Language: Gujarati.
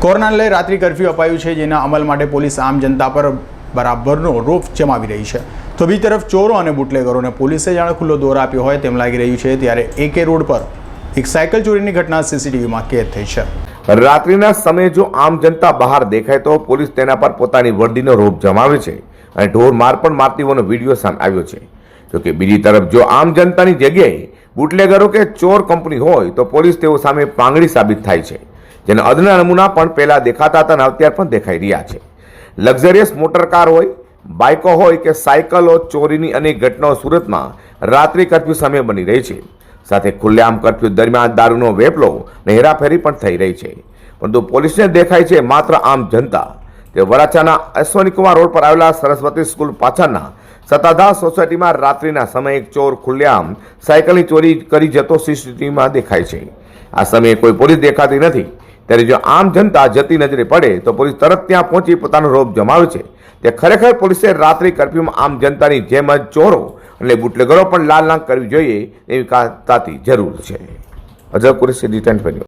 કોરોનાને લઈ રાત્રિ કર્ફ્યુ અપાયું છે, જેના અમલ માટે પોલીસ આમ જનતા પર બરાબરનો રોફ જમાવી રહી છે. તો બીજી તરફ ચોરો અને બુટલેગરોને પોલીસે જાણે ખુલ્લો દોર આપ્યો હોય તેમ લાગી રહ્યું છે, ત્યારે એકે રોડ પર એક સાયકલ ચોરીની ઘટના સીસીટીવીમાં કેદ થઈ છે. રાત્રિના સમયે જો આમ જનતા બહાર દેખાય તો પોલીસ તેના પર પોતાની વર્દીનો રોપ જમાવે છે અને ઢોર માર પણ મારતી હોવાનો વીડિયો સામે આવ્યો છે. જોકે બીજી તરફ જો આમ જનતાની જગ્યાએ બુટલેગરો કે ચોર કંપની હોય તો પોલીસ તેઓ સામે પાંગડી સાબિત થાય છે. જેના અદના નમૂના પણ પહેલાં દેખાતા હતા અને અત્યારે પણ દેખાઈ રહ્યા છે. લક્ઝરિયસ મોટર કાર હોય, બાઇકો હોય કે સાયકલો, ચોરીની અનેક ઘટનાઓ સુરતમાં રાત્રિ કર્ફ્યુ સામે બની રહી છે. સાથે ખુલ્લેઆમ કર્ફ્યુ દરમિયાન દારૂનો વેપલો અને હેરાફેરી પણ થઈ રહી છે. પરંતુ પોલીસને દેખાય છે માત્ર આમ જનતા. તે વરાછાના અશ્વનીકુમાર રોડ પર આવેલા સરસ્વતી સ્કૂલ પાછળના સત્તાધાર સોસાયટીમાં રાત્રિના સમયે એક ચોર ખુલ્લેઆમ સાયકલની ચોરી કરી જતો સીસીટીવીમાં દેખાય છે. આ સમયે કોઈ પોલીસ દેખાતી નથી. ત્યારે જો આમ જનતા જતી નજરે પડે, તો પોલીસ તરત ત્યાં પહોંચી પોતાનો રોપ જમાવે છે. તે ખરેખર પોલીસે રાત્રિ કરફ્યુમાં આમ જનતાની જેમ જ ચોરો એટલે બુટલેગરો પણ લાલ લાંગ કરવી જોઈએ એવી તાતી જરૂર છે. અજબ કુરેશી ડિટેન